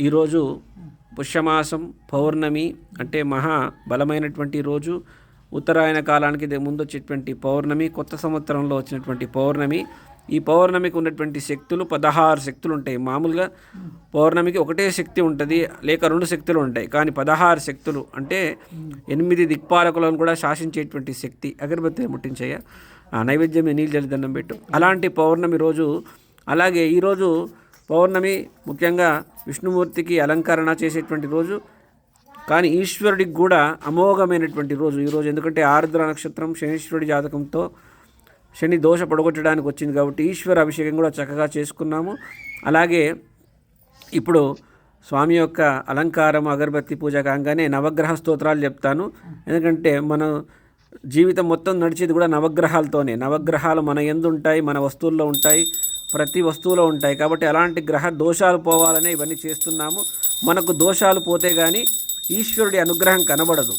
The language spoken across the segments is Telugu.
ఈరోజు పుష్యమాసం పౌర్ణమి అంటే మహా బలమైనటువంటి రోజు. ఉత్తరాయణ కాలానికి ఇది ముందు వచ్చేటువంటి పౌర్ణమి కొత్త సంవత్సరంలో వచ్చినటువంటి పౌర్ణమి. ఈ పౌర్ణమికి ఉన్నటువంటి శక్తులు పదహారు శక్తులు ఉంటాయి. మామూలుగా పౌర్ణమికి ఒకటే శక్తి ఉంటుంది లేక రెండు శక్తులు ఉంటాయి. కానీ పదహారు శక్తులు అంటే ఎనిమిది దిక్పాలకులను కూడా శాసించేటువంటి శక్తి. అగరబత్తి ముట్టించయ్య. ఆ నైవేద్యం నీళ్ళు జలిదండం పెట్టు. అలాంటి పౌర్ణమి రోజు అలాగే ఈరోజు పౌర్ణమి ముఖ్యంగా విష్ణుమూర్తికి అలంకరణ చేసేటువంటి రోజు. కానీ ఈశ్వరుడికి కూడా అమోఘమైనటువంటి రోజు ఈరోజు ఎందుకంటే ఆరుద్ర నక్షత్రం శనీశ్వరుడి జాతకంతో శని దోష పడగొట్టడానికి వచ్చింది కాబట్టి ఈశ్వర అభిషేకం కూడా చక్కగా చేసుకున్నాము. అలాగే ఇప్పుడు స్వామి యొక్క అలంకారం అగరబత్తి పూజ కాగానే నవగ్రహ స్తోత్రాలు చెప్తాను. ఎందుకంటే మన జీవితం మొత్తం నడిచేది కూడా నవగ్రహాలతోనే. నవగ్రహాలు మన ఎందు ఉంటాయి మన వస్తువుల్లో ఉంటాయి. ప్రతి వస్తువులో ఉంటాయి. కాబట్టి అలాంటి గ్రహ దోషాలు పోవాలనే ఇవన్నీ చేస్తున్నాము. మనకు దోషాలు పోతే కానీ ఈశ్వరుడి అనుగ్రహం కనబడదు.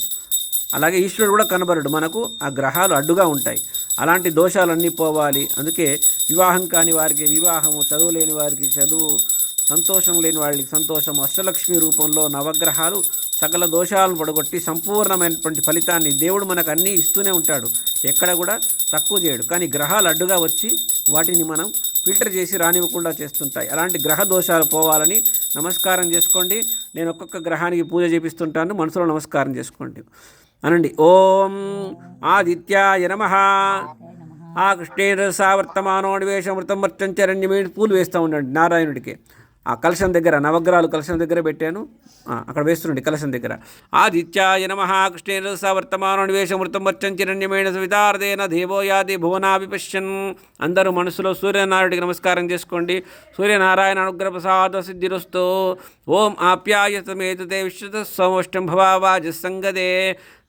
అలాగే ఈశ్వరుడు కూడా కనబడడు. మనకు ఆ గ్రహాలు అడ్డుగా ఉంటాయి. అలాంటి దోషాలన్నీ పోవాలి. అందుకే వివాహం కాని వారికి వివాహము చదువు లేని వారికి చదువు సంతోషం లేని వాళ్ళకి సంతోషం అష్టలక్ష్మి రూపంలో నవగ్రహాలు సకల దోషాలను పడగొట్టి సంపూర్ణమైనటువంటి ఫలితాన్ని దేవుడు మనకు అన్నీ ఇస్తూనే ఉంటాడు. ఎక్కడ కూడా తక్కువ చేయడు. కానీ గ్రహాలు అడ్డుగా వచ్చి వాటిని మనం ఫిల్టర్ చేసి రానివ్వకుండా చేస్తుంటాయి. అలాంటి గ్రహ దోషాలు పోవాలని నమస్కారం చేసుకోండి. నేను ఒక్కొక్క గ్రహానికి పూజ చేపిస్తుంటాను. మనసులో నమస్కారం చేసుకోండి. అనండి. ఓం ఆదిత్యాయ నమ. ఆ కృష్ణేంద్ర సావర్తమానోడివేశమృతం వర్తంచరణ్యమే పూలు వేస్తూ ఉండండి నారాయణుడికి. ఆ కలశం దగ్గర నవగ్రహాలు కలశం దగ్గర పెట్టాను. అక్కడ వేస్తుండండి కలశం దగ్గర. ఆదిత్యాయ నమ వేషమృతం సావర్తమానోడివేశమృతం వర్తంచరణ్యమైన సవితార్దేన దేవోయాది భువనాభి పశ్యన్ అందరూ మనసులో సూర్యనారాయణుడికి నమస్కారం చేసుకోండి. సూర్యనారాయణ అనుగ్రహ ప్రసాద సిద్ధిరస్తు. ఓం ఆప్యాయతమేతుతే విశ్వత సౌష్టం భవావాజ సంగదే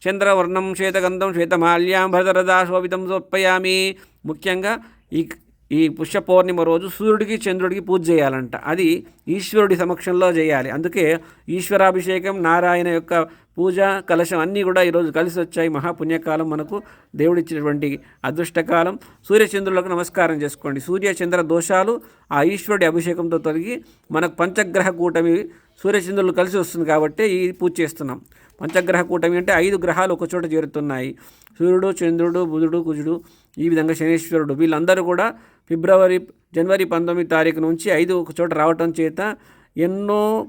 చంద్రవర్ణం శ్వేతగంధం శ్వేతమాల్యాం భరతరదా శోభితం సమర్పయామి. ముఖ్యంగా ఈ ఈ పుష్య పౌర్ణిమ రోజు సూర్యుడికి చంద్రుడికి పూజ చేయాలంట. అది ఈశ్వరుడి సమక్షంలో చేయాలి. అందుకే ఈశ్వరాభిషేకం నారాయణ యొక్క పూజ కలశం అన్నీ కూడా ఈరోజు కలిసి వచ్చాయి. మహాపుణ్యకాలం మనకు దేవుడిచ్చినటువంటి అదృష్టకాలం. సూర్యచంద్రులకు నమస్కారం చేసుకోండి. సూర్య చంద్ర దోషాలు ఆ ఈశ్వరుడి అభిషేకంతో తొలగి మనకు పంచగ్రహ కూటమి సూర్యచంద్రులు కలిసి వస్తుంది కాబట్టి ఈ పూజ చేస్తున్నాం. పంచగ్రహ కూటమి అంటే ఐదు గ్రహాలు ఒక చోట చేరుతున్నాయి. సూర్యుడు చంద్రుడు బుధుడు కుజుడు ఈ విధంగా శనీశ్వరుడు. వీళ్ళందరూ కూడా ఫిబ్రవరి జనవరి పంతొమ్మిది తారీఖు నుంచి ఐదు ఒక చోట రావటం చేత ఎన్నో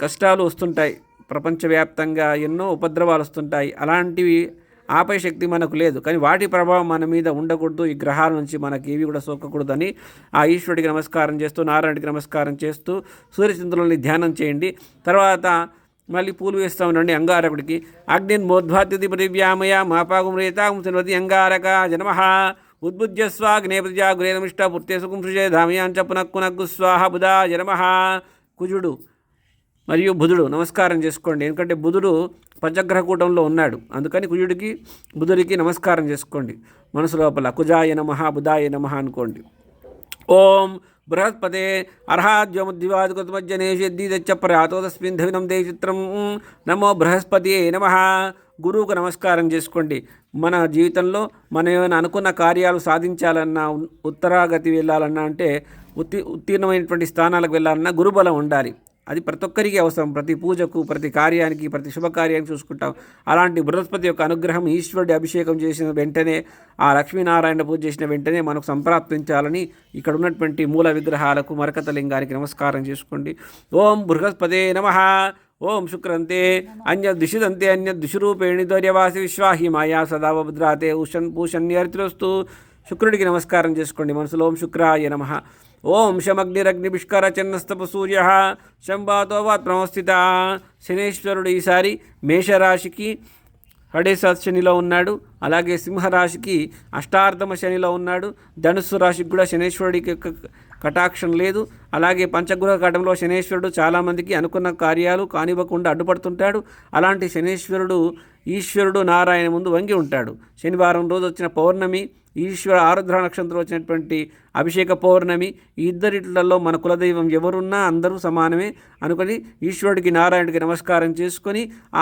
కష్టాలు వస్తుంటాయి. ప్రపంచవ్యాప్తంగా ఎన్నో ఉపద్రవాలు వస్తుంటాయి. అలాంటివి ఆపై శక్తి మనకు లేదు. కానీ వాటి ప్రభావం మన మీద ఉండకూడదు. ఈ గ్రహాల నుంచి మనకి ఏవి కూడా సోకకూడదని ఆ ఈశ్వరుడికి నమస్కారం చేస్తూ నారాయణుడికి నమస్కారం చేస్తూ సూర్యచంద్రులని ధ్యానం చేయండి. తర్వాత మళ్ళీ పూలు వేస్తూ ఉండండి అంగారకుడికి. అగ్నిన్ మోద్భాత్యతి పృథివ్యామయ మాపాగం రేతాగం శృణవతి అంగారక జనమ ఉద్బుజ్య స్వాగ్నే గురేనమిష్ట పుత్తే సుఖం సృజే ధామయాంచ పునక్కునగ్గు స్వాహ బుధా జనమ కుజుడు మరియు బుధుడు నమస్కారం చేసుకోండి. ఎందుకంటే బుధుడు పంచగ్రహకూటంలో ఉన్నాడు. అందుకని కుజుడికి బుధుడికి నమస్కారం చేసుకోండి. మనసు లోపల కుజాయ నమ బుధాయ నమ అనుకోండి. ఓం బృహస్పతే అర్హాద్యముద్దివాదికృతమజ్జనేషద్దీదచ్చ ప్రయాతో తస్మిన్ ధవినం దే చిత్రం నమో బృహస్పతి నమ గురువుకు నమస్కారం చేసుకోండి. మన జీవితంలో మనం ఏమైనా అనుకున్న కార్యాలు సాధించాలన్నా ఉత్తరాగతి వెళ్ళాలన్నా అంటే ఉత్తి ఉత్తీర్ణమైనటువంటి స్థానాలకు వెళ్ళాలన్నా గురుబలం ఉండాలి. అది ప్రతి ఒక్కరికి అవసరం. ప్రతి పూజకు ప్రతి కార్యానికి ప్రతి శుభకార్యానికి చూసుకుంటాం. అలాంటి బృహస్పతి యొక్క అనుగ్రహం ఈశ్వరుడి అభిషేకం చేసిన వెంటనే ఆ లక్ష్మీనారాయణ పూజ చేసిన వెంటనే మనకు సంప్రాప్తించాలని ఇక్కడ ఉన్నటువంటి మూల విగ్రహాలకు మరకత లింగానికి నమస్కారం చేసుకోండి. ఓం బృహస్పతే నమ. ఓం శుక్రంతే. అన్య దిశిదంతే అన్య దిశురూపేణి దౌర్యవాసి విశ్వాహి మాయా సదావభద్రాతే ఉషన్ పూషణ్యర్తిరస్తు శుక్రుడికి నమస్కారం చేసుకోండి. మనసులో ఓం శుక్రాయ నమ. ఓం శమగ్నిరగ్నిభిష్కర చన్నస్తప సూర్య శంబాతో వాత్మస్థిత శనేశ్వరుడు ఈసారి మేషరాశికి హడేసాత్ శనిలో ఉన్నాడు. అలాగే సింహరాశికి అష్టార్థమ శనిలో ఉన్నాడు. ధనుస్సు రాశికి కూడా శనేశ్వరుడికి యొక్క కటాక్షం లేదు. అలాగే పంచగృహ కటంలో శనేశ్వరుడు చాలామందికి అనుకున్న కార్యాలు కానివ్వకుండా అడ్డుపడుతుంటాడు. అలాంటి శనేశ్వరుడు ఈశ్వరుడు నారాయణ ముందు వంగి ఉంటాడు. శనివారం రోజు వచ్చిన పౌర్ణమి ఈశ్వర ఆరుద్ర నక్షత్రం వచ్చినటువంటి అభిషేక పౌర్ణమి ఈ ఇద్దరిట్లలో మన కులదైవం ఎవరున్నా అందరూ సమానమే అనుకొని ఈశ్వరుడికి నారాయణుడికి నమస్కారం చేసుకొని ఆ